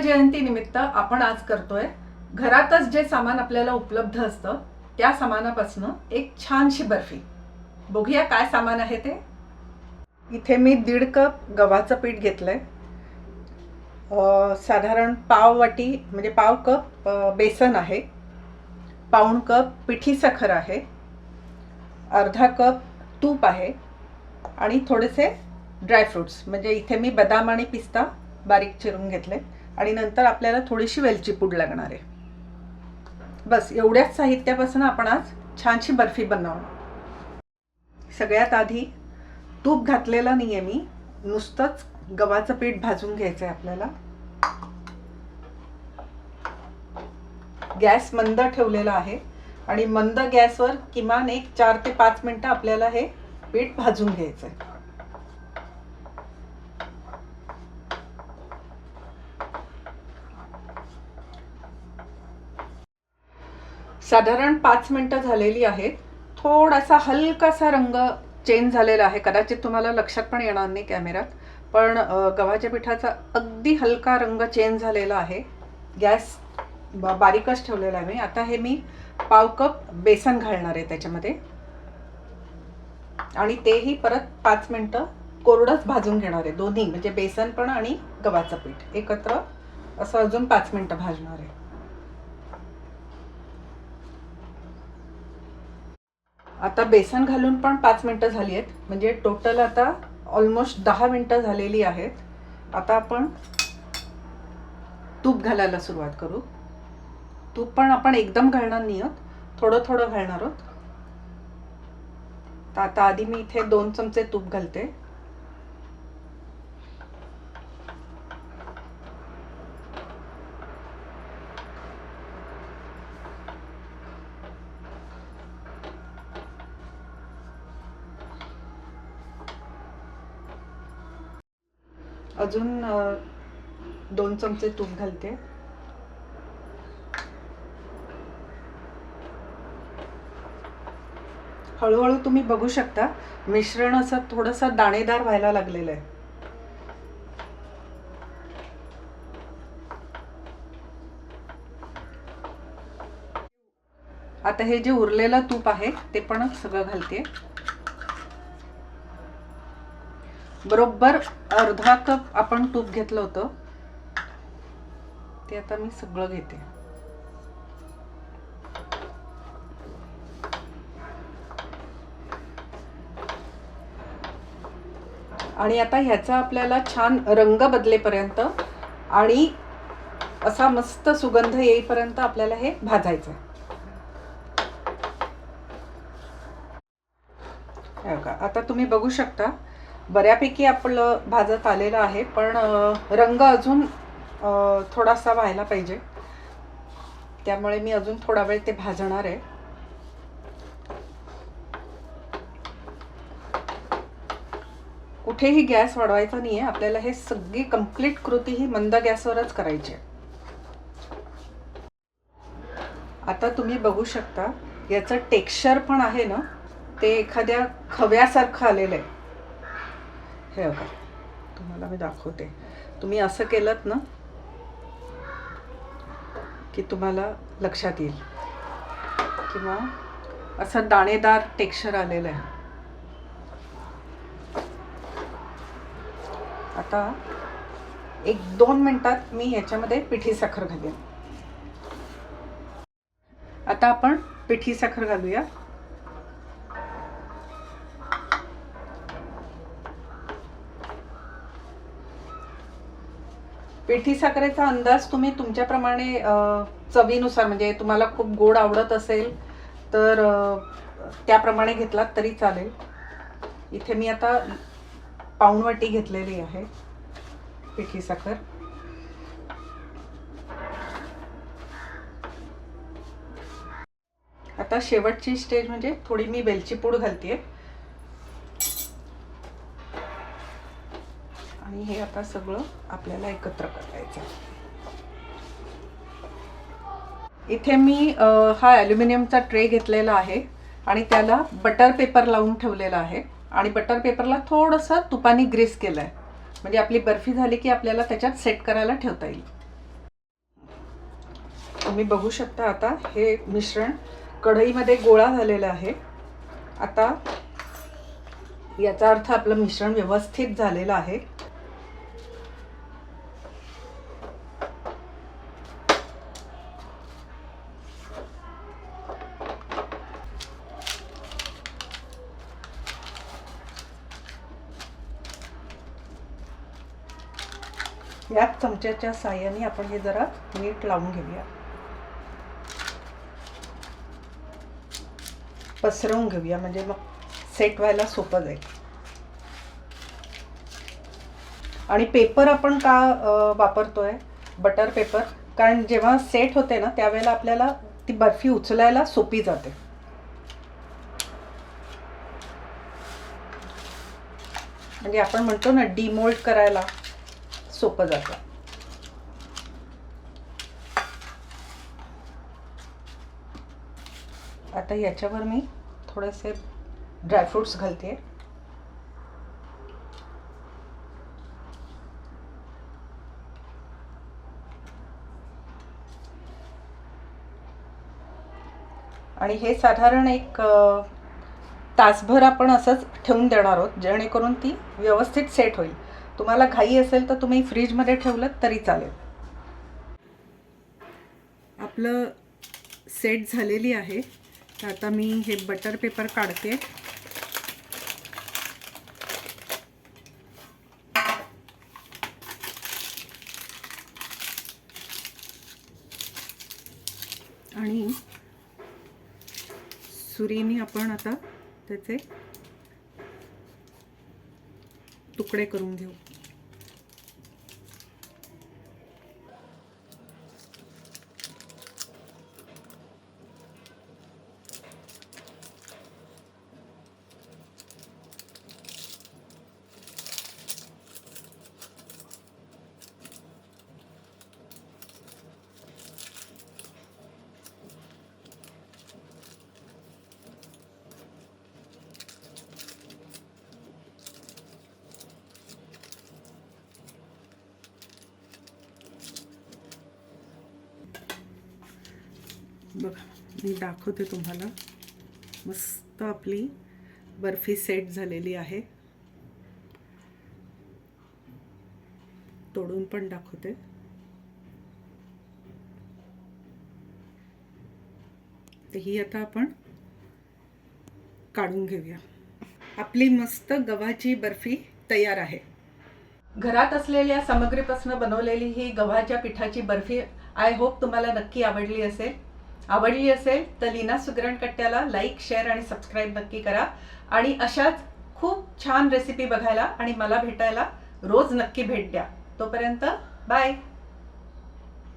जयंती निमित्त आपण आज करतोय घरातच जे सामान आपल्याला उपलब्ध असतं त्या सामानापासून एक छानशी बर्फी. बघूया काय सामान आहे ते. इथे मी दीड कप गव्हाचं पीठ घेतलंय. साधारण पाव वाटी म्हणजे पाव कप बेसन आहे. पाऊण कप पिठी साखर आहे. अर्धा कप तूप आहे. आणि थोडेसे ड्रायफ्रुट्स म्हणजे इथे मी बदाम आणि पिस्ता बारीक चिरून घेतले. आणि नंतर आपल्याला थोडीशी वेलची पूड लागणार आहे. बस एवढ्याच साहित्यापासून आपण आज छानशी बर्फी बनवू सगळ्यात आधी तूप घातलेलं नाही आहे मी नुसतंच गव्हाचं पीठ भाजून घ्यायचं आहे आपल्याला. गॅस मंद ठेवलेला आहे आणि मंद गॅसवर किमान एक चार ते पाच मिनटं आपल्याला हे पीठ भाजून घ्यायचं आहे साधारण पाच मिनटं झालेली आहेत. थोडासा हलकासा रंग चेंज झालेला आहे. कदाचित तुम्हाला लक्षात पण येणार नाही कॅमेऱ्यात. पण गव्हाच्या पिठाचा अगदी हलका रंग चेंज झालेला आहे. गॅस ब- बारीकच ठेवलेला आहे मी. आता हे मी पाव कप बेसन घालणार आहे त्याच्यामध्ये. आणि तेही परत पाच मिनटं कोरडंच भाजून घेणार आहे. दोन्ही म्हणजे बेसन पण आणि गव्हाचं पीठ. एकत्र असं अजून पाच मिनटं भाजणार आहे. आता बेसन घालून पण पाच मिनटं झाली आहेत. म्हणजे टोटल आता ऑलमोस्ट दहा मिनटं झालेली आहेत. आता आपण तूप घालायला सुरुवात करू. तूप पण आपण एकदम घालणार नाही आहोत. थोडं थोडं घालणार आहोत. तर आता आधी मी इथे दोन चमचे तूप घालते. अजून दोन चमचे तूप घालते. हळूहळू तुम्ही बघू शकता मिश्रण असं थोडंसं दाणेदार व्हायला लागलेलं आहे. आता हे जे उरलेलं तूप आहे ते पण सगळं घालते. बरोबर अर्धा कप आपण तूप घेतलं होतं. ते आता मी सगळं घेते. आणि आता ह्याचा आपल्याला छान रंग बदलेपर्यंत आणि असा मस्त सुगंध येईपर्यंत आपल्याला हे भाजायचं आहे का आता तुम्ही बघू शकता बऱ्यापैकी आपलं भाजत आलेलं आहे पण रंग अजून थोडासा व्हायला पाहिजे. त्यामुळे मी अजून थोडा वेळ ते भाजणार आहे. कुठेही गॅस वाढवायचा नाही आहे आपल्याला हे सगळी कंप्लीट कृती ही मंद गॅसवरच करायची आहे. आता तुम्ही बघू शकता याचं टेक्स्चर पण आहे ना ते एखाद्या खव्यासारखं आलेलं आहे. हे बघा तुम्हाला मी दाखवते. तुम्ही असं केलं ना की तुम्हाला लक्षात येईल. किंवा असं दाणेदार टेक्स्चर आलेलं आहे. आता एक दोन मिनटात मी ह्याच्यामध्ये पिठी साखर घालेन. आता आपण पिठी साखर घालूया. पिठी साखरेचा अंदाज तुम्ही तुमच्याप्रमाणे चवीनुसार म्हणजे तुम्हाला खूप गोड आवडत असेल तर त्याप्रमाणे घेतलात तरी चालेल. इथे मी आता पाऊणवाटी घेतलेली आहे पिठी साखर आता शेवटची स्टेज म्हणजे थोडी मी वेलची पूड घालते आणि हे आता सगळं आपल्याला एकत्र करायचं. इथे मी हा ॲल्युमिनियमचा ट्रे घेतलेला आहे आणि त्याला बटर पेपर लावून ठेवलेला आहे. आणि बटर पेपरला थोडंसं तुपाने ग्रेस केलं आहे म्हणजे आपली बर्फी झाली की आपल्याला त्याच्यात सेट करायला ठेवता येईल. तुम्ही बघू शकता आता हे मिश्रण कढईमध्ये गोळा झालेलं आहे. आता याचा अर्थ आपलं मिश्रण व्यवस्थित झालेलं आहे. याच चमच्याच्या साह्याने आपण हे जरा मीठ लावून घेऊया. पसरवून घेऊया म्हणजे मग सेट व्हायला सोपं जाईल. आणि पेपर आपण का वापरतोय? बटर पेपर कारण जेव्हा सेट होते ना त्यावेळेला आपल्याला ती बर्फी उचलायला सोपी जाते. म्हणजे आपण म्हणतो ना डिमोल्ड करायला. सोपं जातं. आता याच्यावर मी थोडेसे ड्रायफ्रूट्स घालते. आणि हे साधारण एक तासभर आपण असंच ठेवून देणार आहोत जेणेकरून ती व्यवस्थित सेट होईल. तुम्हाला घाई असेल तर तुम्ही फ्रीजमध्ये ठेवलं तरी चालेल. आपलं सेट झालेली आहे. तर आता मी हे बटर पेपर काढते. आणि सुरीने आपण आता त्याचे तुकडे करून घेऊ. बघा मी दाखवते तुम्हाला. मस्त आपली बर्फी सेट झालेली आहे. तोडून पण दाखवते. तर ही आता आपण काढून घेऊया. आपली मस्त गव्हाची बर्फी तयार आहे. घरात असलेल्या सामग्रीपासून बनवलेली ही गव्हाच्या पिठाची बर्फी आय होप तुम्हाला नक्की आवडली असेल. आवडली असेल तर लीना सुगरण कट्ट्याला लाईक शेअर आणि सबस्क्राईब नक्की करा. आणि अशाच खूप छान रेसिपी बघायला आणि मला भेटायला रोज नक्की भेट द्या. तोपर्यंत बाय